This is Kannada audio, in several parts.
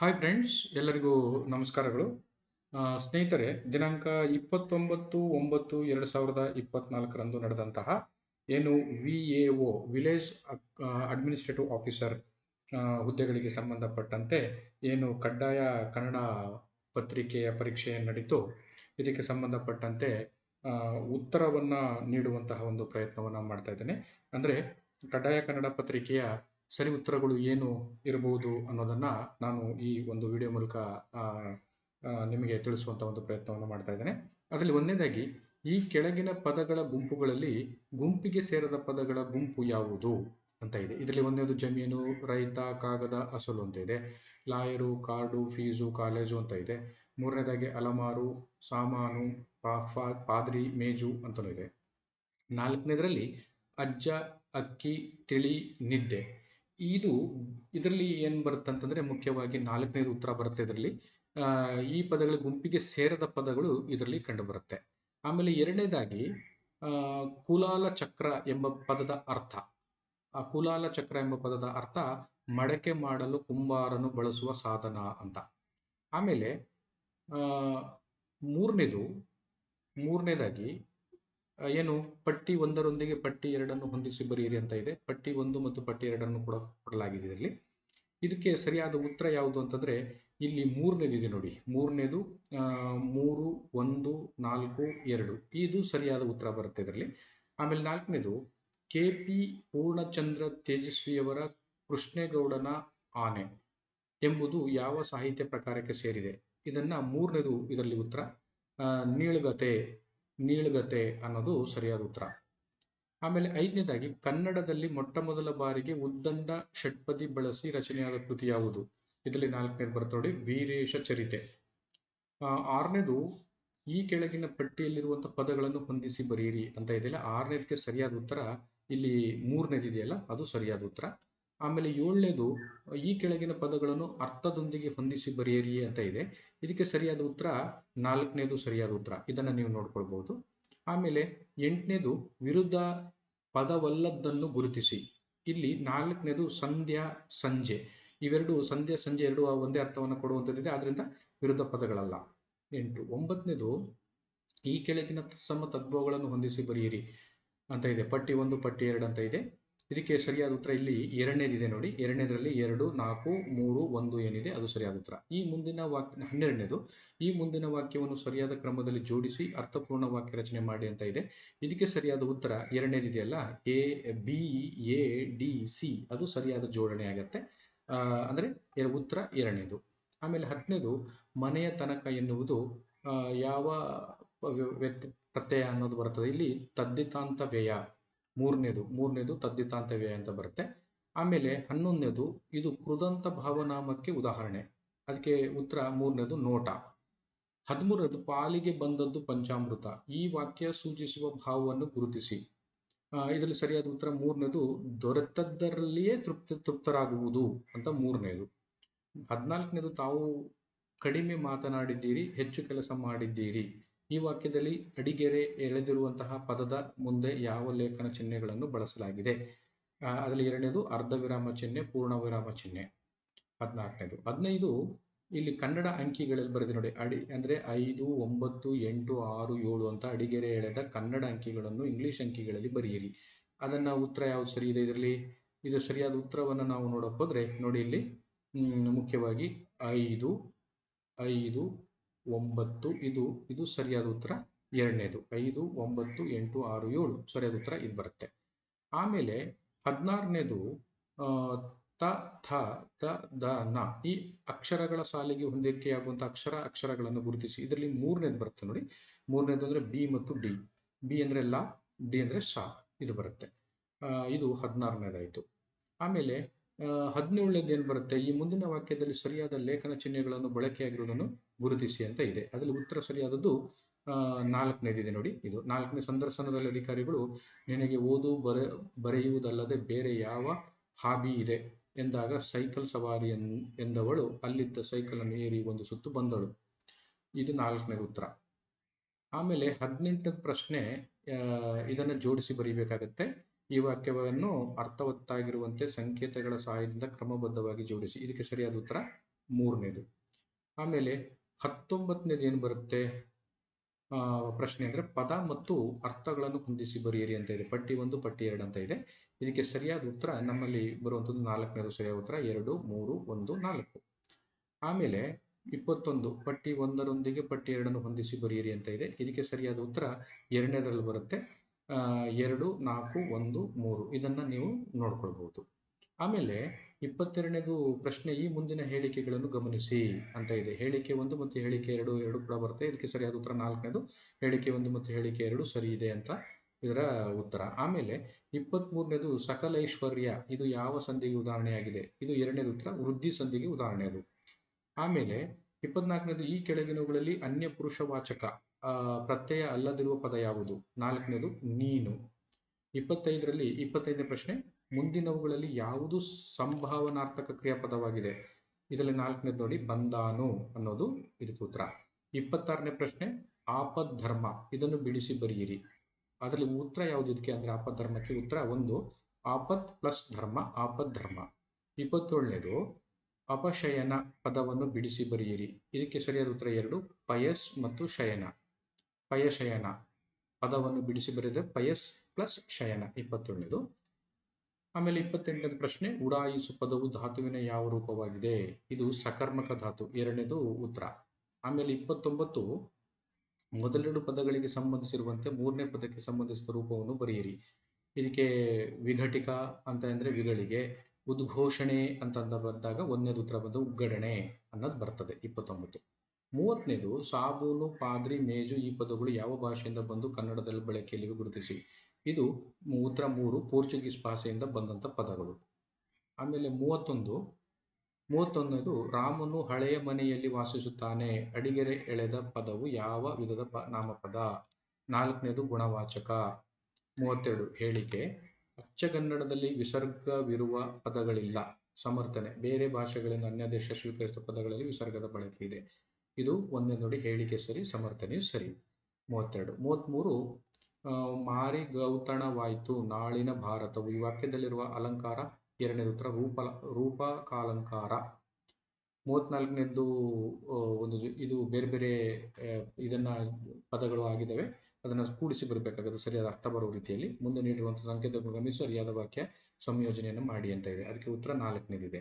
ಹಾಯ್ ಫ್ರೆಂಡ್ಸ್ ಎಲ್ಲರಿಗೂ ನಮಸ್ಕಾರಗಳು. ಸ್ನೇಹಿತರೆ, ದಿನಾಂಕ ಇಪ್ಪತ್ತೊಂಬತ್ತು ಒಂಬತ್ತು ಎರಡು ಸಾವಿರದ ಇಪ್ಪತ್ನಾಲ್ಕರಂದು ನಡೆದಂತಹ ಏನು V A O village administrative officer ಹುದ್ದೆಗಳಿಗೆ ಸಂಬಂಧಪಟ್ಟಂತೆ ಏನು ಕಡ್ಡಾಯ ಕನ್ನಡ ಪತ್ರಿಕೆಯ ಪರೀಕ್ಷೆ ನಡೀತು. ಇದಕ್ಕೆ ಸಂಬಂಧಪಟ್ಟಂತೆ ಉತ್ತರವನ್ನು ನೀಡುವಂತಹ ಒಂದು ಪ್ರಯತ್ನವನ್ನು ಮಾಡ್ತಾ ಇದ್ದೇನೆ. ಅಂದರೆ ಕಡ್ಡಾಯ ಕನ್ನಡ ಪತ್ರಿಕೆಯ ಸರಿ ಉತ್ತರಗಳು ಏನು ಇರಬಹುದು ಅನ್ನೋದನ್ನು ನಾನು ಈ ಒಂದು ವಿಡಿಯೋ ಮೂಲಕ ನಿಮಗೆ ತಿಳಿಸುವಂಥ ಒಂದು ಪ್ರಯತ್ನವನ್ನು ಮಾಡ್ತಾ ಇದ್ದೇನೆ. ಅದರಲ್ಲಿ ಒಂದನೇದಾಗಿ, ಈ ಕೆಳಗಿನ ಪದಗಳ ಗುಂಪುಗಳಲ್ಲಿ ಗುಂಪಿಗೆ ಸೇರದ ಪದಗಳ ಗುಂಪು ಯಾವುದು ಅಂತ ಇದೆ. ಇದರಲ್ಲಿ ಒಂದನೇದು ಜಮೀನು, ರೈತ, ಕಾಗದ, ಅಸಲು ಅಂತ ಇದೆ. ಲಾಯರು ಕಾರ್ಡು ಫೀಸು, ಕಾಲೇಜು ಅಂತ ಇದೆ. ಮೂರನೇದಾಗಿ ಅಲಮಾರು, ಸಾಮಾನು ಪಾದ್ರಿ, ಮೇಜು ಅಂತಲೂ ಇದೆ. ನಾಲ್ಕನೇದರಲ್ಲಿ ಅಜ್ಜ, ಅಕ್ಕಿ, ತಿಳಿ, ನಿದ್ದೆ ಇದು ಇದರಲ್ಲಿ ಏನು ಬರುತ್ತೆ ಅಂತಂದರೆ ಮುಖ್ಯವಾಗಿ ನಾಲ್ಕನೇದು ಉತ್ತರ ಬರುತ್ತೆ ಇದರಲ್ಲಿ. ಈ ಪದಗಳ ಗುಂಪಿಗೆ ಸೇರದ ಪದಗಳು ಇದರಲ್ಲಿ ಕಂಡುಬರುತ್ತೆ ಆಮೇಲೆ ಎರಡನೇದಾಗಿ ಕುಲಾಲ ಚಕ್ರ ಎಂಬ ಪದದ ಅರ್ಥ. ಆ ಕುಲಾಲ ಚಕ್ರ ಎಂಬ ಪದದ ಅರ್ಥ ಮಡಕೆ ಮಾಡಲು ಕುಂಬಾರನು ಬಳಸುವ ಸಾಧನ ಅಂತ. ಆಮೇಲೆ ಮೂರನೇದು, ಮೂರನೇದಾಗಿ ಏನು, ಪಟ್ಟಿ ಒಂದರೊಂದಿಗೆ ಪಟ್ಟಿ ಎರಡನ್ನು ಹೊಂದಿಸಿ ಬರೆಯಿರಿ ಅಂತ ಇದೆ. ಪಟ್ಟಿ ಒಂದು ಮತ್ತು ಪಟ್ಟಿ ಎರಡನ್ನು ಕೂಡ ಕೊಡಲಾಗಿದೆ ಇದರಲ್ಲಿ ಇದಕ್ಕೆ ಸರಿಯಾದ ಉತ್ತರ ಯಾವುದು ಅಂತಂದ್ರೆ, ಇಲ್ಲಿ ಮೂರನೇದಿದೆ ನೋಡಿ. ಮೂರನೇದು ಮೂರು, ಒಂದು, ನಾಲ್ಕು, ಎರಡು. ಇದು ಸರಿಯಾದ ಉತ್ತರ ಬರುತ್ತೆ ಇದರಲ್ಲಿ. ಆಮೇಲೆ ನಾಲ್ಕನೇದು, ಕೆ ಪಿ ಪೂರ್ಣಚಂದ್ರ ತೇಜಸ್ವಿಯವರ ಕೃಷ್ಣೇಗೌಡನ ಆನೆ ಎಂಬುದು ಯಾವ ಸಾಹಿತ್ಯ ಪ್ರಕಾರಕ್ಕೆ ಸೇರಿದೆ? ಇದನ್ನ ಮೂರನೇದು ಇದರಲ್ಲಿ ಉತ್ತರ. ನೀಳ್ಗತೆ ನೀಳ್ಗತೆ ಅನ್ನೋದು ಸರಿಯಾದ ಉತ್ತರ. ಆಮೇಲೆ ಐದನೇದಾಗಿ, ಕನ್ನಡದಲ್ಲಿ ಮೊಟ್ಟ ಮೊದಲ ಬಾರಿಗೆ ಉದ್ದಂಡ ಷಟ್ಪದಿ ಬಳಸಿ ರಚನೆಯಾದ ಕೃತಿ ಯಾವುದು? ಇದರಲ್ಲಿ ನಾಲ್ಕನೇದು ಬರುತ್ತೆ ವೀರೇಶ ಚರಿತೆ. ಆರನೇದು, ಈ ಕೆಳಗಿನ ಪಟ್ಟಿಯಲ್ಲಿರುವಂತಹ ಪದಗಳನ್ನು ಹೊಂದಿಸಿ ಬರೆಯಿರಿ ಅಂತ ಇದೆಯಲ್ಲ, ಆರನೇದಕ್ಕೆ ಸರಿಯಾದ ಉತ್ತರ ಇಲ್ಲಿ ಮೂರನೇದು ಇದೆಯಲ್ಲ, ಅದು ಸರಿಯಾದ ಉತ್ತರ. ಆಮೇಲೆ ಏಳನೇದು, ಈ ಕೆಳಗಿನ ಪದಗಳನ್ನು ಅರ್ಥದೊಂದಿಗೆ ಹೊಂದಿಸಿ ಬರೆಯಿರಿ ಅಂತ ಇದೆ. ಇದಕ್ಕೆ ಸರಿಯಾದ ಉತ್ತರ ನಾಲ್ಕನೇದು ಸರಿಯಾದ ಉತ್ತರ. ಇದನ್ನು ನೀವು ನೋಡ್ಕೊಳ್ಬಹುದು. ಆಮೇಲೆ ಎಂಟನೇದು ವಿರುದ್ಧ ಪದವಲ್ಲದ್ದನ್ನು ಗುರುತಿಸಿ. ಇಲ್ಲಿ ನಾಲ್ಕನೇದು ಸಂಧ್ಯಾ ಸಂಜೆ. ಇವೆರಡು ಸಂಧ್ಯಾ ಸಂಜೆ ಎರಡು ಒಂದೇ ಅರ್ಥವನ್ನು ಕೊಡುವಂಥದ್ದಿದೆ. ಆದ್ದರಿಂದ ವಿರುದ್ಧ ಪದಗಳಲ್ಲ. ಎಂಟು. ಒಂಬತ್ತನೇದು ಈ ಕೆಳಗಿನ ತತ್ಸಮ ತದ್ಭವಗಳನ್ನು ಹೊಂದಿಸಿ ಬರೆಯಿರಿ. ಅಂತ ಇದೆ. ಪಟ್ಟಿ ಒಂದು, ಪಟ್ಟಿ ಎರಡು ಅಂತ ಇದೆ. ಇದಕ್ಕೆ ಸರಿಯಾದ ಉತ್ತರ ಇಲ್ಲಿ ಎರಡನೇದಿದೆ ನೋಡಿ. ಎರಡನೇದರಲ್ಲಿ ಎರಡು, ನಾಲ್ಕು, ಮೂರು, ಒಂದು ಏನಿದೆ ಅದು ಸರಿಯಾದ ಉತ್ತರ. ಈ ಮುಂದಿನ ವಾಕ್ಯ ಹನ್ನೆರಡನೇದು. ಈ ಮುಂದಿನ ವಾಕ್ಯವನ್ನು ಸರಿಯಾದ ಕ್ರಮದಲ್ಲಿ ಜೋಡಿಸಿ ಅರ್ಥಪೂರ್ಣ ವಾಕ್ಯ ರಚನೆ ಮಾಡಿ ಅಂತ ಇದೆ. ಇದಕ್ಕೆ ಸರಿಯಾದ ಉತ್ತರ ಎರಡನೇದಿದೆಯಲ್ಲ A, B, A, D, C. ಅದು ಸರಿಯಾದ ಜೋಡಣೆ ಆಗತ್ತೆ. ಅಂದರೆ ಉತ್ತರ ಎರಡನೇದು. ಆಮೇಲೆ ಹತ್ತನೇದು, ಮನೆಯ ತನಕ ಎನ್ನುವುದು ಯಾವ ವ್ಯ- ವ್ಯಕ್ತಿ ಪ್ರತ್ಯಯ ಅನ್ನೋದು ಬರ್ತದೆ. ಇಲ್ಲಿ ತದ್ದಿತಾಂತ ವ್ಯಯ ಮೂರನೇದು ಮೂರನೇದು ತದ್ದಿತಾಂತ ವ್ಯಯ ಅಂತ ಬರುತ್ತೆ. ಆಮೇಲೆ ಹನ್ನೊಂದನೇದು, ಇದು ಕೃದಂತ ಭಾವನಾಮಕ್ಕೆ ಉದಾಹರಣೆ. ಅದಕ್ಕೆ ಉತ್ತರ ಮೂರನೇದು ನೋಟ. ಹದಿಮೂರನೇದು ಪಾಲಿಗೆ ಬಂದದ್ದು ಪಂಚಾಮೃತ. ಈ ವಾಕ್ಯ ಸೂಚಿಸುವ ಭಾವವನ್ನು ಗುರುತಿಸಿ. ಇದರಲ್ಲಿ ಸರಿಯಾದ ಉತ್ತರ ಮೂರನೇದು ದೊರೆತದ್ದರಲ್ಲಿಯೇ ತೃಪ್ತಿ, ತೃಪ್ತರಾಗುವುದು ಅಂತ ಮೂರನೇದು. ಹದಿನಾಲ್ಕನೇದು ತಾವು ಕಡಿಮೆ ಮಾತನಾಡಿದ್ದೀರಿ, ಹೆಚ್ಚು ಕೆಲಸ ಮಾಡಿದ್ದೀರಿ. ಈ ವಾಕ್ಯದಲ್ಲಿ ಅಡಿಗೆರೆ ಎಳೆದಿರುವಂತಹ ಪದದ ಮುಂದೆ ಯಾವ ಲೇಖನ ಚಿಹ್ನೆಗಳನ್ನು ಬಳಸಲಾಗಿದೆ? ಅದರಲ್ಲಿ ಎರಡನೇದು ಅರ್ಧ ವಿರಾಮ ಚಿಹ್ನೆ, ಪೂರ್ಣ ವಿರಾಮ ಚಿಹ್ನೆ. ಹದಿನಾಲ್ಕನೇದು ಹದಿನೈದು, ಇಲ್ಲಿ ಕನ್ನಡ ಅಂಕಿಗಳಲ್ಲಿ ಬರೆದಿ ನೋಡಿ. ಅಡಿ, ಅಂದರೆ ಐದು, ಒಂಬತ್ತು, ಎಂಟು, ಆರು, ಏಳು ಅಂತ ಅಡಿಗೆರೆ ಎಳೆದ ಕನ್ನಡ ಅಂಕಿಗಳನ್ನು ಇಂಗ್ಲಿಷ್ ಅಂಕಿಗಳಲ್ಲಿ ಬರೆಯಿರಿ. ಅದನ್ನು ಉತ್ತರ ಯಾವುದು ಸರಿ ಇದೆ ಇದರಲ್ಲಿ? ಇದು ಸರಿಯಾದ ಉತ್ತರವನ್ನು ನಾವು ನೋಡೋಕೆ ಹೋದರೆ ನೋಡಿ ಇಲ್ಲಿ ಮುಖ್ಯವಾಗಿ ಐದು ಐದು ಒಂಬತ್ತು, ಇದು ಇದು ಸರಿಯಾದ ಉತ್ತರ ಎರಡನೇದು. ಐದು, ಒಂಬತ್ತು, ಎಂಟು, ಆರು, ಏಳು ಸರಿಯಾದ ಉತ್ತರ ಇದು ಬರುತ್ತೆ. ಆಮೇಲೆ ಹದಿನಾರನೇದು ತ, ಥ, ತ, ದ, ನ ಈ ಅಕ್ಷರಗಳ ಸಾಲಿಗೆ ಹೊಂದಿಕೆಯಾಗುವಂಥ ಅಕ್ಷರ ಅಕ್ಷರಗಳನ್ನು ಗುರುತಿಸಿ. ಇದರಲ್ಲಿ ಮೂರನೇದು ಬರುತ್ತೆ ನೋಡಿ. ಮೂರನೇದು ಅಂದರೆ ಬಿ ಮತ್ತು ಡಿ. ಬಿ ಅಂದರೆ ಲ, ಡಿ ಅಂದರೆ ಶಾ ಇದು ಬರುತ್ತೆ. ಇದು ಹದಿನಾರನೇದಾಯಿತು. ಆಮೇಲೆ ಹದಿನೇಳನೇದು ಏನು ಬರುತ್ತೆ? ಈ ಮುಂದಿನ ವಾಕ್ಯದಲ್ಲಿ ಸರಿಯಾದ ಲೇಖನ ಚಿಹ್ನೆಗಳನ್ನು ಬಳಕೆಯಾಗಿರುವುದನ್ನು ಗುರುತಿಸಿ ಅಂತ ಇದೆ. ಅದರಲ್ಲಿ ಉತ್ತರ ಸರಿಯಾದದ್ದು ನಾಲ್ಕನೇದಿದೆ ನೋಡಿ. ಇದು ನಾಲ್ಕನೇ ಸಂದರ್ಶನದಲ್ಲಿ ಅಧಿಕಾರಿಗಳು, ನಿನಗೆ ಓದು, ಬರೆ, ಬರೆಯುವುದಲ್ಲದೆ ಬೇರೆ ಯಾವ ಹಾಬಿ ಇದೆ ಎಂದಾಗ ಸೈಕಲ್ ಸವಾರಿ ಎಂದವಳು ಅಲ್ಲಿದ್ದ ಸೈಕಲನ್ನು ಏರಿ ಒಂದು ಸುತ್ತು ಬಂದಳು. ಇದು ನಾಲ್ಕನೇ ಉತ್ತರ. ಆಮೇಲೆ ಹದಿನೆಂಟನೇ ಪ್ರಶ್ನೆ ಇದನ್ನು ಜೋಡಿಸಿ ಬರೀಬೇಕಾಗತ್ತೆ. ಈ ವಾಕ್ಯವನ್ನು ಅರ್ಥವತ್ತಾಗಿರುವಂತೆ ಸಂಕೇತಗಳ ಸಹಾಯದಿಂದ ಕ್ರಮಬದ್ಧವಾಗಿ ಜೋಡಿಸಿ. ಇದಕ್ಕೆ ಸರಿಯಾದ ಉತ್ತರ ಮೂರನೇದು. ಆಮೇಲೆ ಹತ್ತೊಂಬತ್ತನೇದು ಏನು ಬರುತ್ತೆ? ಪ್ರಶ್ನೆ ಅಂದರೆ ಪದ ಮತ್ತು ಅರ್ಥಗಳನ್ನು ಹೊಂದಿಸಿ ಬರೆಯಿರಿ ಅಂತ ಇದೆ. ಪಟ್ಟಿ ಒಂದು, ಪಟ್ಟಿ ಎರಡು ಅಂತ ಇದೆ. ಇದಕ್ಕೆ ಸರಿಯಾದ ಉತ್ತರ ನಮ್ಮಲ್ಲಿ ಬರುವಂಥದ್ದು ನಾಲ್ಕನೇದು ಸರಿಯಾದ ಉತ್ತರ. ಎರಡು, ಮೂರು, ಒಂದು, ನಾಲ್ಕು. ಆಮೇಲೆ ಇಪ್ಪತ್ತೊಂದು, ಪಟ್ಟಿ ಒಂದರೊಂದಿಗೆ ಪಟ್ಟಿ ಎರಡನ್ನು ಹೊಂದಿಸಿ ಬರೆಯಿರಿ ಅಂತ ಇದೆ. ಇದಕ್ಕೆ ಸರಿಯಾದ ಉತ್ತರ ಎರಡನೇದರಲ್ಲಿ ಬರುತ್ತೆ. ಎರಡು, ನಾಲ್ಕು, ಒಂದು, ಮೂರು. ಇದನ್ನು ನೀವು ನೋಡ್ಕೊಳ್ಬಹುದು. ಆಮೇಲೆ ಇಪ್ಪತ್ತೆರಡನೇದು ಪ್ರಶ್ನೆ, ಈ ಮುಂದಿನ ಹೇಳಿಕೆಗಳನ್ನು ಗಮನಿಸಿ ಅಂತ ಇದೆ. ಹೇಳಿಕೆ ಒಂದು ಮತ್ತು ಹೇಳಿಕೆ ಎರಡು ಎರಡು ಕೂಡ ಬರುತ್ತೆ. ಇದಕ್ಕೆ ಸರಿಯಾದ ಉತ್ತರ ನಾಲ್ಕನೇದು, ಹೇಳಿಕೆ ಒಂದು ಮತ್ತು ಹೇಳಿಕೆ ಎರಡು ಸರಿ ಇದೆ ಅಂತ ಇದರ ಉತ್ತರ. ಆಮೇಲೆ ಇಪ್ಪತ್ತ್ಮೂರನೇದು ಸಕಲೈಶ್ವರ್ಯ, ಇದು ಯಾವ ಸಂಧಿಗೆ ಉದಾಹರಣೆಯಾಗಿದೆ? ಇದು ಎರಡನೇದು ಉತ್ತರ, ವೃದ್ಧಿ ಸಂಧಿಗೆ ಉದಾಹರಣೆ ಅದು ಆಮೇಲೆ ಇಪ್ಪತ್ನಾಲ್ಕನೇದು, ಈ ಕೆಳಗಿನವುಗಳಲ್ಲಿ ಅನ್ಯ ಪುರುಷವಾಚಕ ವಾಚಕ ಪ್ರತ್ಯಯ ಅಲ್ಲದಿರುವ ಪದ ಯಾವುದು? ನಾಲ್ಕನೇದು, ನೀನು. ಇಪ್ಪತ್ತೈದರಲ್ಲಿ, ಇಪ್ಪತ್ತೈದನೇ ಪ್ರಶ್ನೆ ಮುಂದಿನವುಗಳಲ್ಲಿ ಯಾವುದು ಸಂಭಾವನಾರ್ಥಕ ಕ್ರಿಯಾಪದವಾಗಿದೆ? ಇದರಲ್ಲಿ ನಾಲ್ಕನೇದು ನೋಡಿ ಬಂದಾನು ಅನ್ನೋದು ಇದಕ್ಕೆ ಉತ್ತರ ಇಪ್ಪತ್ತಾರನೇ ಪ್ರಶ್ನೆ ಆಪದ್ ಧರ್ಮ ಇದನ್ನು ಬಿಡಿಸಿ ಬರೆಯಿರಿ. ಅದರಲ್ಲಿ ಉತ್ತರ ಯಾವುದು ಇದಕ್ಕೆ? ಅಂದರೆ ಆಪದ್ ಧರ್ಮಕ್ಕೆ ಉತ್ತರ ಒಂದು, ಆಪತ್ ಪ್ಲಸ್ ಧರ್ಮ ಆಪದ್ ಧರ್ಮ ಇಪ್ಪತ್ತೇಳನೇದು, ಅಪಶಯನ ಪದವನ್ನು ಬಿಡಿಸಿ ಬರೆಯಿರಿ. ಇದಕ್ಕೆ ಸರಿಯಾದ ಉತ್ತರ ಎರಡು, ಪಯಸ್ ಮತ್ತು ಶಯನ. ಪಯಶಯನ ಪದವನ್ನು ಬಿಡಿಸಿ ಬರೆದರೆ ಪಯಸ್ ಪ್ಲಸ್ ಶಯನ. ಇಪ್ಪತ್ತೇಳನೇದು ಆಮೇಲೆ ಇಪ್ಪತ್ತೆಂಟನೇ ಪ್ರಶ್ನೆ, ಉಡಾಯಿಸು ಪದವು ಧಾತುವಿನ ಯಾವ ರೂಪವಾಗಿದೆ? ಇದು ಸಕರ್ಮಕ ಧಾತು, ಎರಡನೇದು ಉತ್ತರ ಆಮೇಲೆ ಇಪ್ಪತ್ತೊಂಬತ್ತು, ಮೊದಲೆರಡು ಪದಗಳಿಗೆ ಸಂಬಂಧಿಸಿರುವಂತೆ ಮೂರನೇ ಪದಕ್ಕೆ ಸಂಬಂಧಿಸಿದ ರೂಪವನ್ನು ಬರೆಯಿರಿ. ಇದಕ್ಕೆ ವಿಘಟಿಕ ಅಂತ ಅಂದರೆ ವಿಗಳಿಗೆ, ಉದ್ಘೋಷಣೆ ಅಂತಂದ ಬಂದಾಗ ಒಂದನೇದು ಉತ್ತರ ಬಂದು ಉಗ್ಗಡಣೆ ಅನ್ನೋದು ಬರ್ತದೆ, ಇಪ್ಪತ್ತೊಂಬತ್ತು. ಮೂವತ್ತನೇದು ಸಾಬೂನು, ಪಾದ್ರಿ, ಮೇಜು ಈ ಪದಗಳು ಯಾವ ಭಾಷೆಯಿಂದ ಬಂದು ಕನ್ನಡದಲ್ಲಿ ಬಳಕೆಯಲ್ಲಿ ಗುರುತಿಸಿ. ಇದು ಉತ್ತರ ಮೂರು ಪೋರ್ಚುಗೀಸ್ ಭಾಷೆಯಿಂದ ಬಂದಂಥ ಪದಗಳು. ಆಮೇಲೆ ಮೂವತ್ತೊಂದು, ಮೂವತ್ತೊಂದನೇದು ರಾಮನು ಹಳೆಯ ಮನೆಯಲ್ಲಿ ವಾಸಿಸುತ್ತಾನೆ, ಅಡಿಗೆರೆ ಎಳೆದ ಪದವು ಯಾವ ವಿಧದ ಪ, ನಾಮಪದ? ನಾಲ್ಕನೇದು ಗುಣವಾಚಕ. ಮೂವತ್ತೆರಡು, ಹೇಳಿಕೆ. ಅಚ್ಚಗನ್ನಡದಲ್ಲಿ ವಿಸರ್ಗವಿರುವ ಪದಗಳಿಲ್ಲ. ಸಮರ್ಥನೆ. ಬೇರೆ ಭಾಷೆಗಳಿಂದ ಅನ್ಯ ದೇಶ ಸ್ವೀಕರಿಸಿದ ಪದಗಳಲ್ಲಿ ವಿಸರ್ಗದ ಬಳಕೆ ಇದೆ. ಇದು ಒಂದನೇ ನೋಡಿ ಹೇಳಿಕೆ ಸರಿ ಸಮರ್ಥನೆ ಸರಿ. ಮೂವತ್ತೆರಡು, ಮೂವತ್ತ್ಮೂರು ಮಾರಿ ಗೌತಣವಾಯಿತು. ನಾಳಿನ ಭಾರತವು ಈ ವಾಕ್ಯದಲ್ಲಿರುವ ಅಲಂಕಾರ ಎರಡನೇ ಉತ್ತರ ರೂಪ ರೂಪಕಾಲಂಕಾರ. ಮೂವತ್ನಾಲ್ಕನೇದ್ದು ಒಂದು ಇದು ಬೇರೆ ಬೇರೆ ಇದನ್ನ ಪದಗಳು ಆಗಿದ್ದಾವೆ. ಅದನ್ನು ಕೂಡಿಸಿ ಬರಬೇಕಾಗುತ್ತೆ, ಸರಿಯಾದ ಅರ್ಥ ಬರುವ ರೀತಿಯಲ್ಲಿ. ಮುಂದೆ ನೀಡಿರುವಂಥ ಸಂಕೇತವನ್ನು ಗಮನಿಸಿ, ಸರಿಯಾದ ವಾಕ್ಯ ಸಂಯೋಜನೆಯನ್ನು ಮಾಡಿ ಅಂತ ಇದೆ. ಅದಕ್ಕೆ ಉತ್ತರ ನಾಲ್ಕನೇದಿದೆ.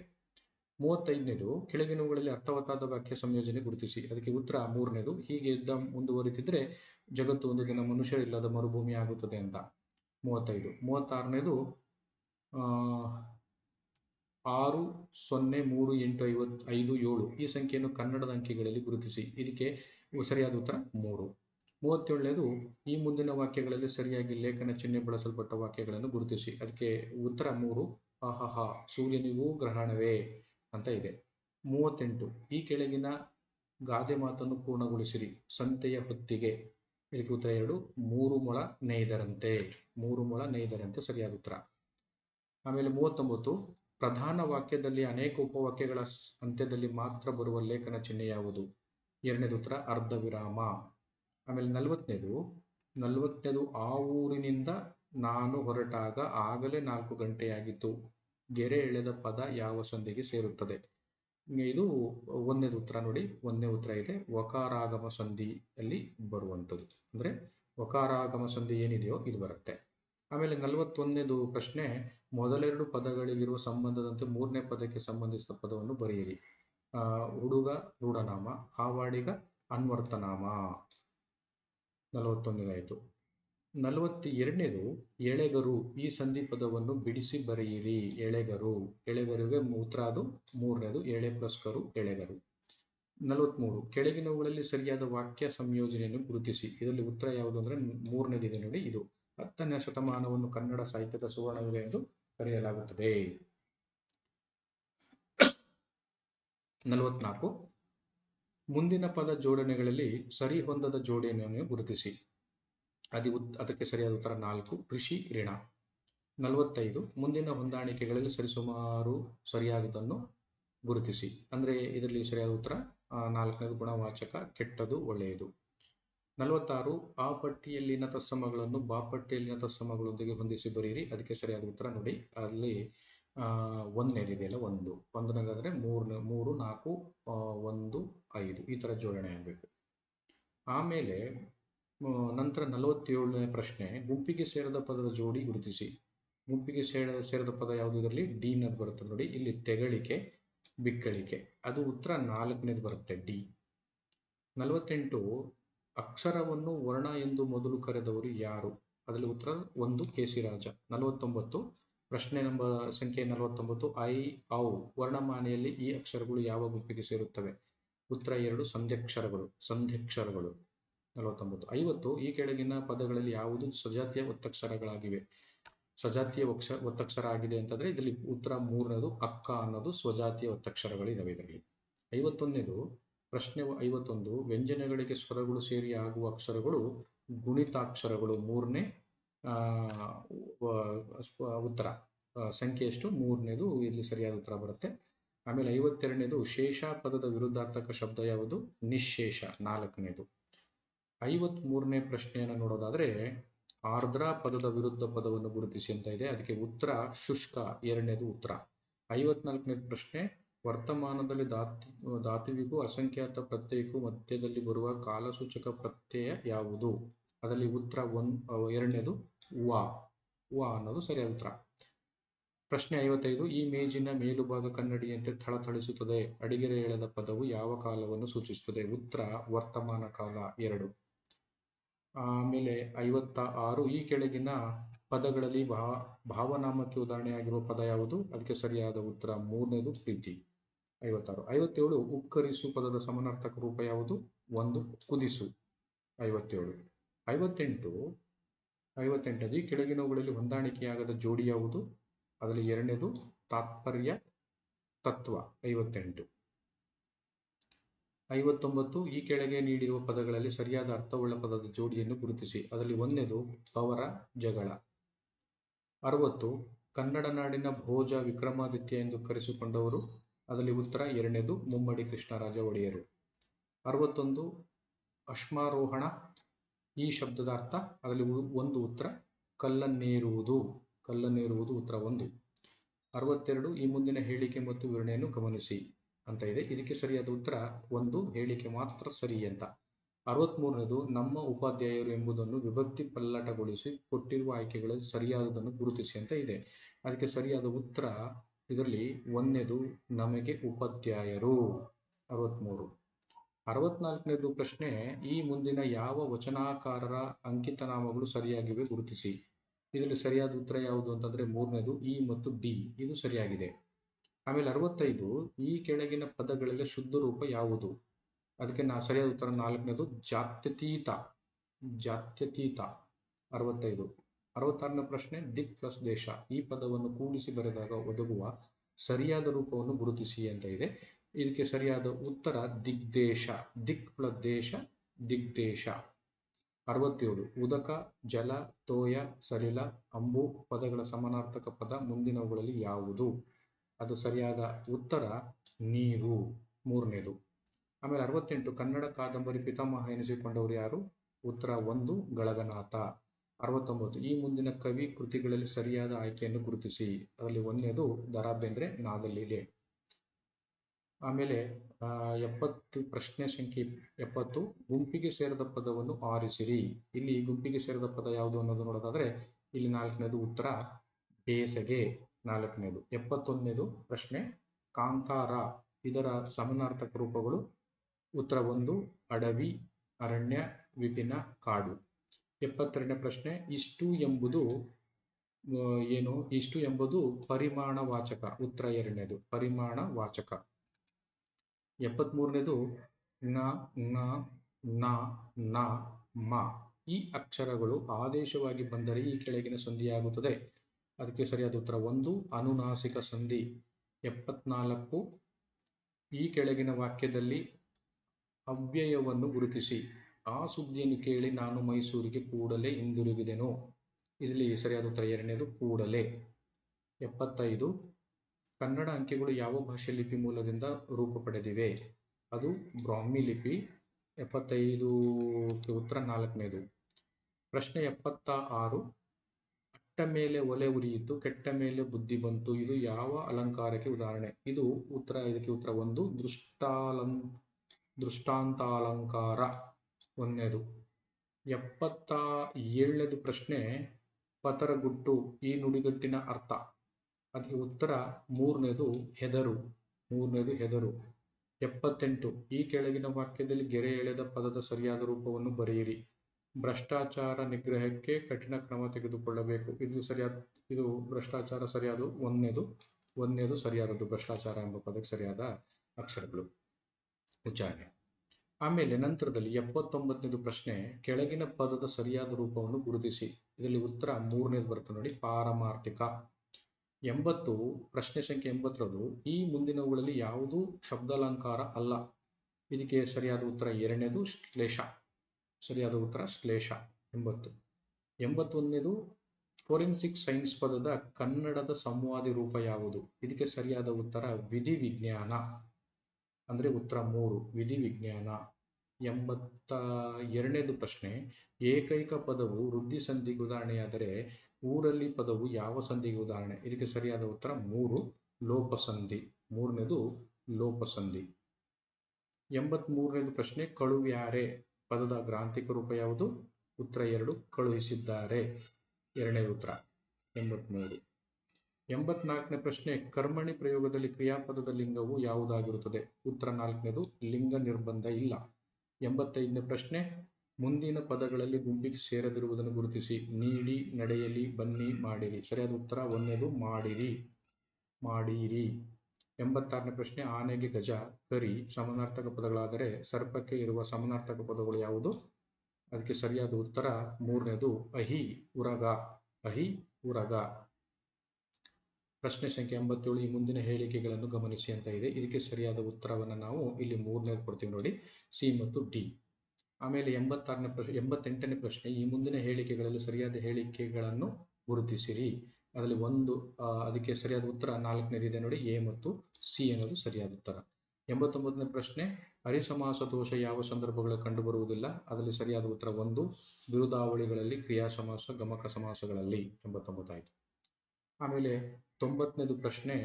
ಮೂವತ್ತೈದನೇದು, ಕೆಳಗಿನವುಗಳಲ್ಲಿ ಅರ್ಥವತ್ತಾದ ವಾಕ್ಯ ಸಂಯೋಜನೆ ಗುರುತಿಸಿ. ಅದಕ್ಕೆ ಉತ್ತರ ಮೂರನೇದು. ಹೀಗೆ ಯುದ್ಧ ಮುಂದುವರಿತಿದ್ರೆ ಜಗತ್ತು ಒಂದು ದಿನ ಮನುಷ್ಯರಿಲ್ಲದ ಮರುಭೂಮಿ ಆಗುತ್ತದೆ ಅಂತ. ಮೂವತ್ತೈದು. ಮೂವತ್ತಾರನೇದು ಆರು, ಸೊನ್ನೆ, ಮೂರು, ಎಂಟು ಐವತ್ತು ಐದು, ಏಳು. ಈ ಸಂಖ್ಯೆಯನ್ನು ಕನ್ನಡದ ಅಂಕಿಗಳಲ್ಲಿ ಗುರುತಿಸಿ. ಇದಕ್ಕೆ ಸರಿಯಾದ ಉತ್ತರ, ಮೂರು. ಮೂವತ್ತೇಳನೇದು, ಈ ಮುಂದಿನ ವಾಕ್ಯಗಳಲ್ಲಿ ಸರಿಯಾಗಿ ಲೇಖನ ಚಿಹ್ನೆ ಬಳಸಲ್ಪಟ್ಟ ವಾಕ್ಯಗಳನ್ನು ಗುರುತಿಸಿ. ಅದಕ್ಕೆ ಉತ್ತರ ಮೂರು. ಅಹಹ ಸೂರ್ಯನಿಗೂ ಗ್ರಹಣವೇ ಅಂತ ಇದೆ. ಮೂವತ್ತೆಂಟು. ಈ ಕೆಳಗಿನ ಗಾದೆ ಮಾತನ್ನು ಪೂರ್ಣಗೊಳಿಸಿರಿ. ಸಂತೆಯ ಹೊತ್ತಿಗೆ. ಇದಕ್ಕೆ ಉತ್ತರ ಎರಡು, ಮೂರು ಮೊಳ ನೇಯ್ದರಂತೆ. ಮೂರು ಮೊಳ ನೇಯ್ದರಂತೆ ಸರಿಯಾದ ಉತ್ತರ. ಆಮೇಲೆ ಮೂವತ್ತೊಂಬತ್ತು, ಪ್ರಧಾನ ವಾಕ್ಯದಲ್ಲಿ ಅನೇಕ ಉಪವಾಕ್ಯಗಳ ಅಂತ್ಯದಲ್ಲಿ ಮಾತ್ರ ಬರುವ ಲೇಖನ ಚಿಹ್ನೆ ಯಾವುದು? ಎರಡನೇದು ಉತ್ತರ ಅರ್ಧ ವಿರಾಮ ಆಮೇಲೆ ನಲವತ್ತನೇದು ನಲವತ್ತನೇದು, ಆ ಊರಿನಿಂದ ನಾನು ಹೊರಟಾಗ ಆಗಲೇ ನಾಲ್ಕು ಗಂಟೆಯಾಗಿತ್ತು. ಗೆರೆ ಎಳೆದ ಪದ ಯಾವ ಸಂಧಿಗೆ ಸೇರುತ್ತದೆ? ಇದು ಒಂದನೇದು ಉತ್ತರ ನೋಡಿ. ಒಂದನೇ ಉತ್ತರ ಇದೆ, ವಕಾರಾಗಮ ಸಂಧಿಯಲ್ಲಿ ಬರುವಂಥದ್ದು. ಅಂದರೆ ವಕಾರಾಗಮ ಸಂಧಿ ಏನಿದೆಯೋ ಇದು ಬರುತ್ತೆ. ಆಮೇಲೆ ನಲವತ್ತೊಂದನೇದು ಪ್ರಶ್ನೆ, ಮೊದಲೆರಡು ಪದಗಳಿಗಿರುವ ಸಂಬಂಧದಂತೆ ಮೂರನೇ ಪದಕ್ಕೆ ಸಂಬಂಧಿಸಿದ ಪದವನ್ನು ಬರೆಯಿರಿ. ಹುಡುಗ, ರೂಢನಾಮ, ಹಾವಾಡಿಗ ಅನ್ವರ್ಥನಾಮ ನಲವತ್ತೊಂದನೇದಾಯಿತು ನಲವತ್ತ ಎರಡನೇದು ಎಳೆಗರು ಈ ಸಂಧಿ ಪದವನ್ನು ಬಿಡಿಸಿ ಬರೆಯಿರಿ. ಎಳೆಗರು, ಎಳೆಗರಿಗೆ ಮೂತ್ರಾದು ಅದು ಮೂರನೇದು ಎಳೆ ಪ್ಲಸ್ ಕರು, ಎಳೆಗರು. ನಲವತ್ಮೂರು, ಕೆಳಗಿನವುಗಳಲ್ಲಿ ಸರಿಯಾದ ವಾಕ್ಯ ಸಂಯೋಜನೆಯನ್ನು ಗುರುತಿಸಿ. ಇದರಲ್ಲಿ ಉತ್ತರ ಯಾವುದು ಅಂದರೆ ಮೂರನೇದಿದೆ ನೋಡಿ ಇದು. ಹತ್ತನೇ ಶತಮಾನವನ್ನು ಕನ್ನಡ ಸಾಹಿತ್ಯದ ಸುವರ್ಣವಿದೆ ಎಂದು ಕರೆಯಲಾಗುತ್ತದೆ. ನಲವತ್ನಾಲ್ಕು, ಮುಂದಿನ ಪದ ಜೋಡಣೆಗಳಲ್ಲಿ ಸರಿ ಹೊಂದದ ಜೋಡಣೆಯನ್ನು ಗುರುತಿಸಿ. ಅದು ಉತ್, ಅದಕ್ಕೆ ಸರಿಯಾದ ಉತ್ತರ ನಾಲ್ಕು. ಕೃಷಿ ಋಣ. ನಲವತ್ತೈದು. ಮುಂದಿನ ಹೊಂದಾಣಿಕೆಗಳಲ್ಲಿ ಸರಿಸುಮಾರು ಸರಿಯಾದದನ್ನು ಗುರುತಿಸಿ. ಅಂದರೆ ಇದರಲ್ಲಿ ಸರಿಯಾದ ಉತ್ತರ ನಾಲ್ಕನೇದು ಗುಣವಾಚಕ, ಕೆಟ್ಟದು, ಒಳ್ಳೆಯದು. ನಲವತ್ತಾರು. ಆ ಪಟ್ಟಿಯಲ್ಲಿನ ತತ್ಸಮಗಳನ್ನು ಬಾ ಪಟ್ಟಿಯಲ್ಲಿನ ತತ್ಸಮಗಳೊಂದಿಗೆ ಹೊಂದಿಸಿ ಬರೆಯಿರಿ. ಅದಕ್ಕೆ ಸರಿಯಾದ ಉತ್ತರ ನೋಡಿ. ಅಲ್ಲಿ ಒಂದನೇದಿದೆಯಲ್ಲ, ಒಂದು. ಒಂದನೇದಾದರೆ ಮೂರನೇ, ಮೂರು, ನಾಲ್ಕು ಒಂದು, ಐದು. ಈ ಥರ ಜೋಡಣೆ ಆಗಬೇಕು. ಆಮೇಲೆ ನಂತರ ನಲವತ್ತೇಳನೇ ಪ್ರಶ್ನೆ, ಗುಂಪಿಗೆ ಸೇರದ ಪದದ ಜೋಡಿ ಗುರುತಿಸಿ. ಗುಂಪಿಗೆ ಸೇರ, ಸೇರಿದ ಪದ ಯಾವುದು ಇದರಲ್ಲಿ? ಡಿ ಅನ್ನೋದು ಬರುತ್ತೆ ನೋಡಿ. ಇಲ್ಲಿ ತೆಗಳಿಕೆ ಬಿಕ್ಕಳಿಕೆ ಅದು ಉತ್ತರ ನಾಲ್ಕನೇದು ಬರುತ್ತೆ, ಡಿ. ನಲವತ್ತೆಂಟು, ಅಕ್ಷರವನ್ನು ವರ್ಣ ಎಂದು ಮೊದಲು ಕರೆದವರು ಯಾರು? ಅದರಲ್ಲಿ ಉತ್ತರ ಒಂದು, ಕೆ ಸಿ ರಾಜ. ನಲವತ್ತೊಂಬತ್ತು, ಪ್ರಶ್ನೆ ನಂಬರ್, ಸಂಖ್ಯೆ ನಲವತ್ತೊಂಬತ್ತು, ಐ, ಔ, ವರ್ಣಮಾಲೆಯಲ್ಲಿ ಈ ಅಕ್ಷರಗಳು ಯಾವ ಗುಂಪಿಗೆ ಸೇರುತ್ತವೆ? ಉತ್ತರ ಎರಡು, ಸಂಧ್ಯಕ್ಷರಗಳು. ಸಂಧ್ಯಕ್ಷರಗಳು. ನಲವತ್ತೊಂಬತ್ತು. ಐವತ್ತು, ಈ ಕೆಳಗಿನ ಪದಗಳಲ್ಲಿ ಯಾವುದು ಸ್ವಜಾತಿಯ ಒತ್ತಕ್ಷರಗಳಾಗಿವೆ? ಸ್ವಜಾತಿಯ ಒಕ್ಷ ಒತ್ತಕ್ಷರ ಆಗಿದೆ ಅಂತಂದ್ರೆ ಇದರಲ್ಲಿ ಉತ್ತರ ಮೂರನೇದು ಅಕ್ಕ ಅನ್ನೋದು ಸ್ವಜಾತಿಯ ಒತ್ತಕ್ಷರಗಳಿದ್ದಾವೆ ಇದರಲ್ಲಿ. ಐವತ್ತೊಂದನೇದು, ಪ್ರಶ್ನೆ ಐವತ್ತೊಂದು, ವ್ಯಂಜನಗಳಿಗೆ ಸ್ವರಗಳು ಸೇರಿ ಆಗುವ ಅಕ್ಷರಗಳು ಗುಣಿತಾಕ್ಷರಗಳು. ಮೂರನೇ ಉತ್ತರ. ಸಂಖ್ಯೆ ಎಷ್ಟು? ಮೂರನೇದು ಇಲ್ಲಿ ಸರಿಯಾದ ಉತ್ತರ ಬರುತ್ತೆ. ಆಮೇಲೆ ಐವತ್ತೆರಡನೇದು ಶೇಷ ಪದದ ವಿರುದ್ಧಾರ್ಥಕ ಶಬ್ದ ಯಾವುದು? ನಿಶೇಷ. ನಾಲ್ಕನೇದು. ಐವತ್ಮೂರನೇ ಪ್ರಶ್ನೆಯನ್ನು ನೋಡೋದಾದ್ರೆ ಆರ್ದ್ರ ಪದದ ವಿರುದ್ಧ ಪದವನ್ನು ಗುರುತಿಸಿ ಅಂತ ಇದೆ. ಅದಕ್ಕೆ ಉತ್ತರ ಶುಷ್ಕ, ಎರಡನೇದು ಉತ್ತರ. ಐವತ್ನಾಲ್ಕನೇ ಪ್ರಶ್ನೆ, ವರ್ತಮಾನದಲ್ಲಿ ಧಾತು ಧಾತುವಿಗೂ ಅಸಂಖ್ಯಾತ ಪ್ರತ್ಯಯಕ್ಕೂ ಮಧ್ಯದಲ್ಲಿ ಬರುವ ಕಾಲಸೂಚಕ ಪ್ರತ್ಯಯ ಯಾವುದು? ಅದರಲ್ಲಿ ಉತ್ತರ ಒನ್ ಎರಡನೇದು ವ. ವ ಅನ್ನೋದು ಸರಿಯಾದ ಉತ್ತರ. ಪ್ರಶ್ನೆ ಐವತ್ತೈದು, ಈ ಮೇಜಿನ ಮೇಲುಭಾಗ ಕನ್ನಡಿಯಂತೆ ಥಳಥಳಿಸುತ್ತದೆ. ಅಡಿಗೆರೆ ಎಳೆದ ಪದವು ಯಾವ ಕಾಲವನ್ನು ಸೂಚಿಸುತ್ತದೆ? ಉತ್ತರ, ವರ್ತಮಾನ ಕಾಲ, ಎರಡು. ಆಮೇಲೆ ಐವತ್ತ ಆರು ಈ ಕೆಳಗಿನ ಪದಗಳಲ್ಲಿ ಭಾವ ಭಾವನಾಮಕ್ಕೆ ಉದಾಹರಣೆಯಾಗಿರುವ ಪದ ಯಾವುದು? ಅದಕ್ಕೆ ಸರಿಯಾದ ಉತ್ತರ ಮೂರನೇದು ಪ್ರೀತಿ. ಐವತ್ತಾರು. ಐವತ್ತೇಳು ಉಕ್ಕರಿಸು ಪದದ ಸಮನಾರ್ಥಕ ರೂಪ ಯಾವುದು? ಒಂದು, ಕುದಿಸು. ಐವತ್ತೇಳು. ಐವತ್ತೆಂಟು. ಐವತ್ತೆಂಟನೇದು ಈ ಕೆಳಗಿನವುಗಳಲ್ಲಿ ಹೊಂದಾಣಿಕೆಯಾಗದ ಜೋಡಿ ಯಾವುದು? ಅದರಲ್ಲಿ ಎರಡನೇದು ತಾತ್ಪರ್ಯ, ತತ್ವ. ಐವತ್ತೆಂಟು. ಐವತ್ತೊಂಬತ್ತು ಈ ಕೆಳಗೆ ನೀಡಿರುವ ಪದಗಳಲ್ಲಿ ಸರಿಯಾದ ಅರ್ಥವುಳ್ಳ ಪದದ ಜೋಡಿಯನ್ನು ಗುರುತಿಸಿ. ಅದರಲ್ಲಿ ಒಂದನೇದು ಪವರ ಜಗಳ. ಅರವತ್ತು ಕನ್ನಡ ನಾಡಿನ ಭೋಜ ವಿಕ್ರಮಾದಿತ್ಯ ಎಂದು ಕರೆಸಿಕೊಂಡವರು. ಅದರಲ್ಲಿ ಉತ್ತರ ಎರಡನೇದು ಮುಮ್ಮಡಿ ಕೃಷ್ಣರಾಜ ಒಡೆಯರು. ಅರವತ್ತೊಂದು ಅಶ್ಮಾರೋಹಣ ಈ ಶಬ್ದದ ಅರ್ಥ ಅದರಲ್ಲಿ ಒಂದು ಉತ್ತರ ಕಲ್ಲನ್ನೇರುವುದು. ಕಲ್ಲನ್ನೇರುವುದು ಉತ್ತರ ಒಂದು. ಅರವತ್ತೆರಡು ಈ ಮುಂದಿನ ಹೇಳಿಕೆ ಮತ್ತು ವಿವರಣೆಯನ್ನು ಗಮನಿಸಿ. ಅಂತ ಇದೆ. ಇದಕ್ಕೆ ಸರಿಯಾದ ಉತ್ತರ ಒಂದು, ಹೇಳಿಕೆ ಮಾತ್ರ ಸರಿ ಅಂತ. ಅರವತ್ಮೂರನೇದು, ನಮ್ಮ ಉಪಾಧ್ಯಾಯರು ಎಂಬುದನ್ನು ವಿಭಕ್ತಿ ಪಲ್ಲಟಗೊಳಿಸಿ ಕೊಟ್ಟಿರುವ ಆಯ್ಕೆಗಳಲ್ಲಿ ಸರಿಯಾದದನ್ನು ಗುರುತಿಸಿ ಅಂತ ಇದೆ. ಅದಕ್ಕೆ ಸರಿಯಾದ ಉತ್ತರ ಇದರಲ್ಲಿ ಒಂದನೇದು, ನಮಗೆ ಉಪಾಧ್ಯಾಯರು. ಅರವತ್ಮೂರು. ಅರವತ್ನಾಲ್ಕನೇದು ಪ್ರಶ್ನೆ, ಈ ಮುಂದಿನ ಯಾವ ವಚನಾಕಾರರ ಅಂಕಿತನಾಮಗಳು ಸರಿಯಾಗಿವೆ ಗುರುತಿಸಿ. ಇದರಲ್ಲಿ ಸರಿಯಾದ ಉತ್ತರ ಯಾವುದು ಅಂತಂದರೆ ಮೂರನೇದು ಇ ಮತ್ತು ಡಿ. ಇದು ಸರಿಯಾಗಿದೆ. ಆಮೇಲೆ ಅರವತ್ತೈದು, ಈ ಕೆಳಗಿನ ಪದಗಳಲ್ಲಿ ಶುದ್ಧ ರೂಪ ಯಾವುದು? ಅದಕ್ಕೆ ನಾ ಸರಿಯಾದ ಉತ್ತರ ನಾಲ್ಕನೇದು ಜಾತ್ಯತೀತ. ಜಾತ್ಯತೀತ. ಅರವತ್ತೈದು. ಅರವತ್ತಾರನೇ ಪ್ರಶ್ನೆ, ದಿಕ್ ಪ್ಲಸ್ ದೇಶ. ಈ ಪದವನ್ನು ಕೂಡಿಸಿ ಬರೆದಾಗ ಒದಗುವ ಸರಿಯಾದ ರೂಪವನ್ನು ಗುರುತಿಸಿ ಅಂತ ಇದೆ. ಇದಕ್ಕೆ ಸರಿಯಾದ ಉತ್ತರ ದಿಗ್ದೇಶ. ದಿಕ್ ಪ್ಲಸ್ ದೇಶ, ದಿಗ್ದೇಶ. ಅರವತ್ತೇಳು. ಉದಕ, ಜಲ, ತೋಯ, ಸಲಿಲ, ಅಂಬು ಪದಗಳ ಸಮಾನಾರ್ಥಕ ಪದ ಮುಂದಿನವುಗಳಲ್ಲಿ ಯಾವುದು? ಅದು ಸರಿಯಾದ ಉತ್ತರ, ನೀರು. ಮೂರನೇದು. ಆಮೇಲೆ ಅರವತ್ತೆಂಟು, ಕನ್ನಡ ಕಾದಂಬರಿ ಪಿತಾಮಹ ಎನಿಸಿಕೊಂಡವರು ಯಾರು? ಉತ್ತರ ಒಂದು, ಗಳಗನಾಥ. ಅರವತ್ತೊಂಬತ್ತು, ಈ ಮುಂದಿನ ಕವಿ ಕೃತಿಗಳಲ್ಲಿ ಸರಿಯಾದ ಆಯ್ಕೆಯನ್ನು ಗುರುತಿಸಿ. ಅದರಲ್ಲಿ ಒಂದನೇದು ದರಾ ಬೇಂದ್ರೆ ನಾದಲ್ಲಿದೆ ಆಮೇಲೆ ಎಪ್ಪತ್ತು ಪ್ರಶ್ನೆ ಸಂಖ್ಯೆ ಎಪ್ಪತ್ತು, ಗುಂಪಿಗೆ ಸೇರಿದ ಪದವನ್ನು ಆರಿಸಿರಿ. ಇಲ್ಲಿ ಗುಂಪಿಗೆ ಸೇರಿದ ಪದ ಯಾವುದು ಅನ್ನೋದು ನೋಡೋದಾದ್ರೆ, ಇಲ್ಲಿ ನಾಲ್ಕನೇದು ಉತ್ತರ, ಬೇಸಗೆ. ನಾಲ್ಕನೇದು, ಎಪ್ಪತ್ತೊಂದನೇದು ಪ್ರಶ್ನೆ, ಕಾಂತಾರ, ಇದರ ಸಮನಾರ್ಥಕ ರೂಪಗಳು, ಉತ್ತರ ಒಂದು, ಅಡವಿ, ಅರಣ್ಯ ವಿಪಿನ ಕಾಡು. ಎಪ್ಪತ್ತೆರಡನೇ ಪ್ರಶ್ನೆ, ಇಷ್ಟು ಎಂಬುದು ಏನು, ಇಷ್ಟು ಎಂಬುದು ಪರಿಮಾಣ ವಾಚಕ ಉತ್ತರ ಎರಡನೇದು ಪರಿಮಾಣ ವಾಚಕ ಎಪ್ಪತ್ತ್ಮೂರನೇದು ನ ನ ನ ನ ಮ. ಈ ಅಕ್ಷರಗಳು ಆದೇಶವಾಗಿ ಬಂದರೆ ಈ ಕೆಳಗಿನ ಸಂಧಿಯಾಗುತ್ತದೆ. ಅದಕ್ಕೆ ಸರಿಯಾದ ಉತ್ತರ ಒಂದು, ಅನುನಾಸಿಕ ಸಂಧಿ ಎಪ್ಪತ್ನಾಲ್ಕು. ಈ ಕೆಳಗಿನ ವಾಕ್ಯದಲ್ಲಿ ಅವ್ಯಯವನ್ನು ಗುರುತಿಸಿ. ಆ ಸುದ್ದಿಯನ್ನು ಕೇಳಿ ನಾನು ಮೈಸೂರಿಗೆ ಕೂಡಲೇ ಹಿಂದಿರುಗಿದೆನು. ಇದರಲ್ಲಿ ಸರಿಯಾದ ಉತ್ತರ ಎರಡನೇದು ಕೂಡಲೇ. ಎಪ್ಪತ್ತೈದು. ಕನ್ನಡ ಅಂಕೆಗಳು ಯಾವ ಭಾಷೆ ಲಿಪಿ ಮೂಲದಿಂದ ರೂಪ ಪಡೆದಿವೆ? ಅದು ಬ್ರಾಹ್ಮಿ ಲಿಪಿ. ಎಪ್ಪತ್ತೈದು ಉತ್ತರ ನಾಲ್ಕನೇದು. ಪ್ರಶ್ನೆ ಎಪ್ಪತ್ತ ಆರು ಕೆಟ್ಟ ಮೇಲೆ ಒಲೆ ಉರಿಯಿತು, ಕೆಟ್ಟ ಮೇಲೆ ಬುದ್ಧಿ ಬಂತು. ಇದು ಯಾವ ಅಲಂಕಾರಕ್ಕೆ ಉದಾಹರಣೆ? ಇದು ಉತ್ತರ, ಇದಕ್ಕೆ ಉತ್ತರ ಒಂದು, ದೃಷ್ಟಾಲಂ, ದೃಷ್ಟಾಂತಾಲಂಕಾರ. ಒಂದನೇದು. ಎಪ್ಪತ್ತ ಏಳನೇದು ಪ್ರಶ್ನೆ, ಪತರಗುಟ್ಟು, ಈ ನುಡಿಗಟ್ಟಿನ ಅರ್ಥ. ಅದಕ್ಕೆ ಉತ್ತರ ಮೂರನೇದು ಹೆದರು. ಮೂರನೇದು ಹೆದರು. ಎಪ್ಪತ್ತೆಂಟು. ಈ ಕೆಳಗಿನ ವಾಕ್ಯದಲ್ಲಿ ಗೆರೆ ಎಳೆದ ಪದದ ಸರಿಯಾದ ರೂಪವನ್ನು ಬರೆಯಿರಿ. ಭ್ರಷ್ಟಾಚಾರ ನಿಗ್ರಹಕ್ಕೆ ಕಠಿಣ ಕ್ರಮ ತೆಗೆದುಕೊಳ್ಳಬೇಕು. ಇದು ಸರಿಯಾದ, ಇದು ಭ್ರಷ್ಟಾಚಾರ ಸರಿಯಾದ? ಒಂದನೇದು. ಒಂದನೇದು ಸರಿಯಾದದ್ದು ಭ್ರಷ್ಟಾಚಾರ ಎಂಬ ಪದಕ್ಕೆ ಸರಿಯಾದ ಅಕ್ಷರಗಳು. ಉಚ್ಚಾರಣೆ. ಆಮೇಲೆ ನಂತರದಲ್ಲಿ ಎಪ್ಪತ್ತೊಂಬತ್ತನೇದು ಪ್ರಶ್ನೆ, ಕೆಳಗಿನ ಪದದ ಸರಿಯಾದ ರೂಪವನ್ನು ಗುರುತಿಸಿ. ಇದರಲ್ಲಿ ಉತ್ತರ ಮೂರನೇದು ಬರುತ್ತೆ ನೋಡಿ, ಪಾರಮಾರ್ಥಿಕ. ಎಂಬತ್ತು, ಪ್ರಶ್ನೆ ಸಂಖ್ಯೆ ಎಂಬತ್ತರದು, ಈ ಮುಂದಿನವುಗಳಲ್ಲಿ ಯಾವುದೂ ಶಬ್ದಾಲಂಕಾರ ಅಲ್ಲ. ಇದಕ್ಕೆ ಸರಿಯಾದ ಉತ್ತರ ಎರಡನೇದು ಶ್ಲೇಷ. ಸರಿಯಾದ ಉತ್ತರ, ಶ್ಲೇಷ. ಎಂಬತ್ತು. ಎಂಬತ್ತೊಂದನೇದು, ಫೋರೆನ್ಸಿಕ್ ಸೈನ್ಸ್ ಪದದ ಕನ್ನಡದ ಸಂವಾದಿ ರೂಪ ಯಾವುದು? ಇದಕ್ಕೆ ಸರಿಯಾದ ಉತ್ತರ ವಿಧಿ ವಿಜ್ಞಾನ ಅಂದರೆ ಉತ್ತರ ಮೂರು ವಿಧಿ ವಿಜ್ಞಾನ ಎಂಬತ್ತ ಎರಡನೇದು ಪ್ರಶ್ನೆ, ಏಕೈಕ ಪದವು ವೃದ್ಧಿ ಸಂಧಿಗೆ ಉದಾಹರಣೆಯಾದರೆ ಊರಲ್ಲಿ ಪದವು ಯಾವ ಸಂಧಿಗೆ ಉದಾಹರಣೆ? ಇದಕ್ಕೆ ಸರಿಯಾದ ಉತ್ತರ ಮೂರು, ಲೋಪಸಂಧಿ. ಮೂರನೇದು ಲೋಪಸಂಧಿ. ಎಂಬತ್ಮೂರನೇದು ಪ್ರಶ್ನೆ, ಕಳುವ್ಯಾರೆ. ಪದದ ಗ್ರಾಂಥಿಕ ರೂಪ ಯಾವುದು? ಉತ್ತರ ಎರಡು, ಕಳುಹಿಸಿದ್ದಾರೆ. ಎರಡನೇ ಉತ್ತರ, ಎಂಬತ್ಮೂರು. ಎಂಬತ್ನಾಲ್ಕನೇ ಪ್ರಶ್ನೆ, ಕರ್ಮಣಿ ಪ್ರಯೋಗದಲ್ಲಿ ಕ್ರಿಯಾಪದದ ಲಿಂಗವು ಯಾವುದಾಗಿರುತ್ತದೆ? ಉತ್ತರ ನಾಲ್ಕನೇದು, ಲಿಂಗ ನಿರ್ಬಂಧ ಇಲ್ಲ. ಎಂಬತ್ತೈದನೇ ಪ್ರಶ್ನೆ, ಮುಂದಿನ ಪದಗಳಲ್ಲಿ ಗುಂಪಿಗೆ ಸೇರದಿರುವುದನ್ನು ಗುರುತಿಸಿ. ನೀಡಿ, ನಡೆಯಲಿ, ಬನ್ನಿ, ಮಾಡಿರಿ. ಸರಿಯಾದ ಉತ್ತರ, ಒಂದನೇದು, ಮಾಡಿರಿ. ಮಾಡಿರಿ. ಎಂಬತ್ತಾರನೇ ಪ್ರಶ್ನೆ, ಆನೆಗೆ ಗಜ, ಕರಿ, ಸಮನಾರ್ಥಕ ಪದಗಳಾದರೆ ಸರ್ಪಕ್ಕೆ ಇರುವ ಸಮನಾರ್ಥಕ ಪದಗಳು ಯಾವುದು? ಅದಕ್ಕೆ ಸರಿಯಾದ ಉತ್ತರ, ಮೂರನೇದು, ಅಹಿ, ಉರಗ ಅಹಿ, ಉರಗ. ಪ್ರಶ್ನೆ ಸಂಖ್ಯೆ ಎಂಬತ್ತೇಳು, ಈ ಮುಂದಿನ ಹೇಳಿಕೆಗಳನ್ನು ಗಮನಿಸಿ ಅಂತ ಇದೆ. ಇದಕ್ಕೆ ಸರಿಯಾದ ಉತ್ತರವನ್ನು ನಾವು ಇಲ್ಲಿ ಮೂರನೇದು ಕೊಡ್ತೀವಿ ನೋಡಿ, ಸಿ ಮತ್ತು ಡಿ. ಆಮೇಲೆ ಎಂಬತ್ತಾರನೇ ಪ್ರಶ್ನೆ, ಎಂಬತ್ತೆಂಟನೇ ಪ್ರಶ್ನೆ, ಈ ಮುಂದಿನ ಹೇಳಿಕೆಗಳಲ್ಲಿ ಸರಿಯಾದ ಹೇಳಿಕೆಗಳನ್ನು ಗುರುತಿಸಿರಿ. ಅದರಲ್ಲಿ ಒಂದು ಅದಕ್ಕೆ ಸರಿಯಾದ ಉತ್ತರ ನಾಲ್ಕನೇದಿದೆ ನೋಡಿ, ಎ ಮತ್ತು ಸಿ ಅನ್ನೋದು ಸರಿಯಾದ ಉತ್ತರ. ಎಂಬತ್ತೊಂಬತ್ತನೇ ಪ್ರಶ್ನೆ ಹರಿಸಮಾಸ ದೋಷ ಯಾವ ಸಂದರ್ಭಗಳು ಕಂಡುಬರುವುದಿಲ್ಲ? ಅದರಲ್ಲಿ ಸರಿಯಾದ ಉತ್ತರ ಒಂದು, ಬಿರುದಾವಳಿಗಳಲ್ಲಿ ಕ್ರಿಯಾ ಸಮಾಸ ಗಮಕ ಸಮಾಸಗಳಲ್ಲಿ ಎಂಬತ್ತೊಂಬತ್ತಾಯಿತು. ಆಮೇಲೆ ತೊಂಬತ್ತನೇದು ಪ್ರಶ್ನೆ,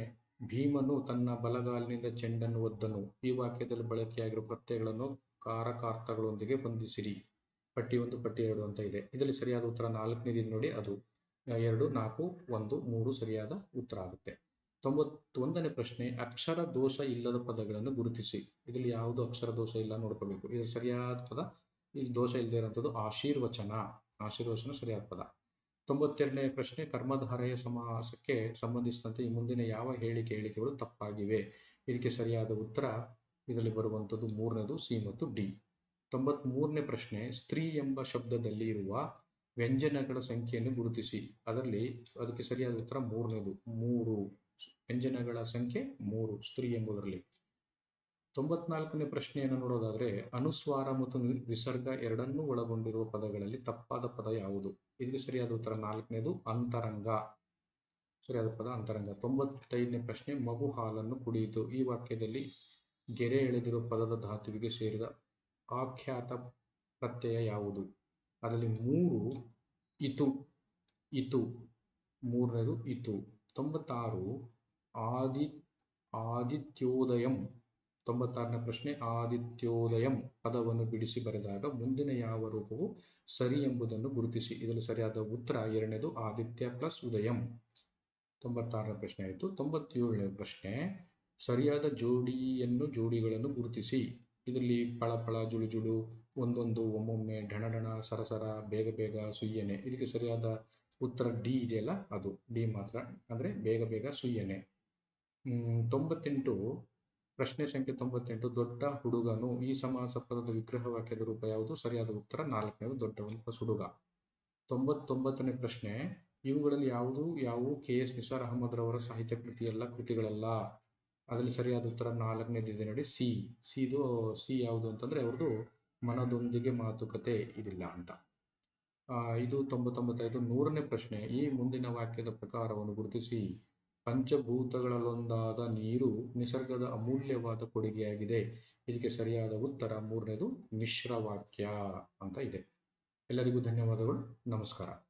ಭೀಮನು ತನ್ನ ಬಲಗಾಲಿನಿಂದ ಚೆಂಡನ್ನು ಒದ್ದನು. ಈ ವಾಕ್ಯದಲ್ಲಿ ಬಳಕೆಯಾಗಿರುವ ಪ್ರತ್ಯಯಗಳನ್ನು ಕಾರಕಾರ್ಥಗಳೊಂದಿಗೆ ಬಂಧಿಸಿರಿ ಪಟ್ಟಿ ಒಂದು, ಪಟ್ಟಿ ಎರಡು ಅಂತ ಇದೆ. ಇದರಲ್ಲಿ ಸರಿಯಾದ ಉತ್ತರ ನಾಲ್ಕನೇದು ನೋಡಿ, ಅದು. ಎರಡು, ನಾಲ್ಕು, ಒಂದು, ಮೂರು ಸರಿಯಾದ ಉತ್ತರ ಆಗುತ್ತೆ. ತೊಂಬತ್ತೊಂದನೇ ಪ್ರಶ್ನೆ, ಅಕ್ಷರ ದೋಷ ಇಲ್ಲದ ಪದಗಳನ್ನು ಗುರುತಿಸಿ. ಇದರಲ್ಲಿ ಯಾವುದು ಅಕ್ಷರ ದೋಷ ಇಲ್ಲ ನೋಡ್ಕೋಬೇಕು. ಇದು ಸರಿಯಾದ ಪದ, ಇಲ್ಲಿ ದೋಷ ಇಲ್ಲದೆ ಇರುವಂಥದ್ದು ಆಶೀರ್ವಚನ. ಆಶೀರ್ವಚನ ಸರಿಯಾದ ಪದ. ತೊಂಬತ್ತೆರಡನೇ ಪ್ರಶ್ನೆ, ಕರ್ಮಧಾರೆಯ ಸಮಾಸಕ್ಕೆ ಸಂಬಂಧಿಸಿದಂತೆ ಈ ಮುಂದಿನ ಯಾವ ಹೇಳಿಕೆ, ಹೇಳಿಕೆಗಳು ತಪ್ಪಾಗಿವೆ? ಇದಕ್ಕೆ ಸರಿಯಾದ ಉತ್ತರ ಇದರಲ್ಲಿ ಬರುವಂಥದ್ದು ಮೂರನೇದು ಸಿ ಮತ್ತು ಡಿ. ತೊಂಬತ್ಮೂರನೇ ಪ್ರಶ್ನೆ, ಸ್ತ್ರೀ ಎಂಬ ಶಬ್ದದಲ್ಲಿ ಇರುವ ವ್ಯಂಜನಗಳ ಸಂಖ್ಯೆಯನ್ನು ಗುರುತಿಸಿ. ಅದರಲ್ಲಿ ಅದಕ್ಕೆ ಸರಿಯಾದ ಉತ್ತರ ಮೂರನೇದು. ಮೂರು. ವ್ಯಂಜನಗಳ ಸಂಖ್ಯೆ ಮೂರು. ಸ್ತ್ರೀ ಎಂಬುದರಲ್ಲಿ. ತೊಂಬತ್ನಾಲ್ಕನೇ ಪ್ರಶ್ನೆಯನ್ನು ನೋಡೋದಾದರೆ, ಅನುಸ್ವಾರ ಮತ್ತು ವಿಸರ್ಗ ಎರಡನ್ನೂ ಒಳಗೊಂಡಿರುವ ಪದಗಳಲ್ಲಿ ತಪ್ಪಾದ ಪದ ಯಾವುದು? ಇದಕ್ಕೆ ಸರಿಯಾದ ಉತ್ತರ ನಾಲ್ಕನೇದು ಅಂತರಂಗ. ಸರಿಯಾದ ಪದ ಅಂತರಂಗ. ತೊಂಬತ್ತೈದನೇ ಪ್ರಶ್ನೆ, ಮಗು ಹಾಲನ್ನು ಕುಡಿಯಿತು. ಈ ವಾಕ್ಯದಲ್ಲಿ ಗೆರೆ ಎಳೆದಿರುವ ಪದದ ಧಾತುವಿಗೆ ಸೇರಿದ ಆಖ್ಯಾತ ಪ್ರತ್ಯಯ ಯಾವುದು? ಅದರಲ್ಲಿ ಮೂರು ಇತು ಇತು, ಮೂರನೇದು ಇತು, ತೊಂಬತ್ತಾರು ಆದಿ, ಆದಿತ್ಯೋದಯಂ, ತೊಂಬತ್ತಾರನೇ ಪ್ರಶ್ನೆ, ಆದಿತ್ಯೋದಯಂ ಪದವನ್ನು ಬಿಡಿಸಿ ಬರೆದಾಗ ಮುಂದಿನ ಯಾವ ರೂಪವು ಸರಿ ಎಂಬುದನ್ನು ಗುರುತಿಸಿ. ಇದರಲ್ಲಿ ಸರಿಯಾದ ಉತ್ತರ ಎರಡನೇದು ಆದಿತ್ಯ ಪ್ಲಸ್ ಉದಯಂ. ತೊಂಬತ್ತಾರನೇ ಪ್ರಶ್ನೆ ಆಯಿತು. ತೊಂಬತ್ತೇಳನೇ ಪ್ರಶ್ನೆ, ಸರಿಯಾದ ಜೋಡಿಯನ್ನು, ಜೋಡಿಗಳನ್ನು ಗುರುತಿಸಿ. ಇದರಲ್ಲಿ ಪಳಪಳ ಜುಳು ಜುಳು ಒಂದೊಂದು, ಒಮ್ಮೊಮ್ಮೆ ಢಣಢಣ ಸರಸರ ಬೇಗ ಬೇಗ ಸುಯ್ಯನೆ. ಇದಕ್ಕೆ ಸರಿಯಾದ ಉತ್ತರ ಡಿ ಇದೆಯಲ್ಲ ಅದು. ಡಿ ಮಾತ್ರ. ಅಂದರೆ ಬೇಗ ಬೇಗ ಸುಯ್ಯನೆ. ತೊಂಬತ್ತೆಂಟು. ಪ್ರಶ್ನೆ ಸಂಖ್ಯೆ ತೊಂಬತ್ತೆಂಟು. ದೊಡ್ಡ ಹುಡುಗನು ಈ ಸಮಾಸ ಪದದ ವಿಗ್ರಹ ವಾಕ್ಯದ ರೂಪ ಯಾವುದು? ಸರಿಯಾದ ಉತ್ತರ. ನಾಲ್ಕನೇದು ದೊಡ್ಡವನು ಪ್ಲಸ್ ಹುಡುಗ. ತೊಂಬತ್ತೊಂಬತ್ತನೇ ಪ್ರಶ್ನೆ. ಇವುಗಳಲ್ಲಿ ಯಾವುದು? ಯಾವುವು? ಕೆ ಎಸ್ ನಿಸಾರ್ ಅಹಮದ್ ರವರ ಸಾಹಿತ್ಯ ಕೃತಿಯಲ್ಲ, ಕೃತಿಗಳಲ್ಲ. ಅದರಲ್ಲಿ ಸರಿಯಾದ ಉತ್ತರ ನಾಲ್ಕನೇದಿದೆ ನೋಡಿ. ಸಿ. ಸಿದು, ಸಿ ಯಾವುದು ಅಂತಂದರೆ ಅವ್ರದ್ದು ಮನದೊಂದಿಗೆ ಮಾತುಕತೆ ಇದಿಲ್ಲ ಅಂತ. ಇದು ತೊಂಬತ್ತೊಂಬತ್ತೈದು ನೂರನೇ ಪ್ರಶ್ನೆ. ಈ ಮುಂದಿನ ವಾಕ್ಯದ ಪ್ರಕಾರವನ್ನು ಗುರುತಿಸಿ. ಪಂಚಭೂತಗಳಲ್ಲೊಂದಾದ ನೀರು ನಿಸರ್ಗದ ಅಮೂಲ್ಯವಾದ ಕೊಡುಗೆಯಾಗಿದೆ. ಇದಕ್ಕೆ ಸರಿಯಾದ ಉತ್ತರ, ಮೂರನೇದು ಮಿಶ್ರ ವಾಕ್ಯ ಅಂತ ಇದೆ. ಎಲ್ಲರಿಗೂ ಧನ್ಯವಾದಗಳು. ನಮಸ್ಕಾರ.